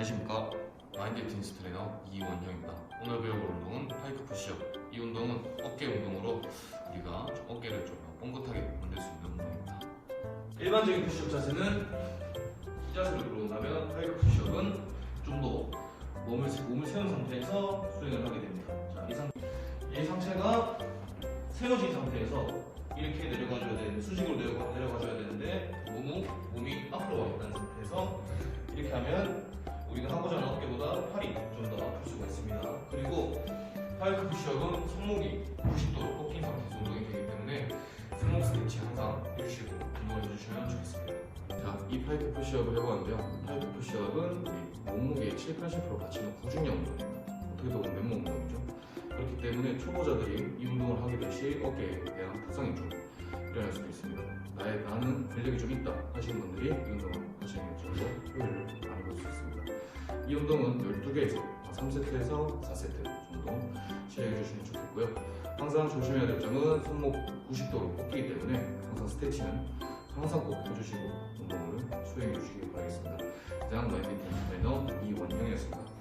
안녕하십니까. 마인드 틴스 트레이너 이원형입니다. 오늘 배워볼 운동은 파이크 푸시업. 이 운동은 어깨 운동으로 우리가 좀 어깨를 좀 뻥긋하게 만들 수 있는 운동입니다. 일반적인 푸시업 자세는 이 자세로 들어온다면 파이크 푸시업은 좀 더 몸을, 몸을 세운 상태에서 수행을 하게 됩니다. 자, 이, 상, 이 상체가 세워진 상태에서 이렇게 내려가줘야 되는데 수직으로 내려가, 내려가줘야 되는데 너무 몸이 앞으로 와 있다는 상태에서 이렇게 하면 우리가 하고자 하는 어깨보다 팔이 좀 더 아플 수가 있습니다. 그리고 파이크 푸시업은 손목이 90도로 꺾인 상태에서 운동이 되기 때문에 손목 스트레치 항상 해주시고 운동을 해주시면 좋겠습니다. 자, 이 파이크 푸시업을 해보았는데요. 파이크 푸시업은 몸무게의 7, 80% 받치는 구중량 운동입니다. 어떻게 보면 맨몸 운동이죠. 그렇기 때문에 초보자들이 이 운동을 하게 될 시 어깨에 대한 부상이 좀 일어날 수도 있습니다. 나의 나는 근력이 좀 있다 하시는 분들이 이 운동을 하시는 게 이 운동은 12개에서 3세트에서 4세트 정도 시행해 주시면 좋겠고요 항상 조심해야 될 점은 손목 90도로 꺾이기 때문에 항상 스트레치는 항상 꼭 해주시고 운동을 수행해 주시기 바라겠습니다. 이상 마이데이 트레이너 이원형이었습니다.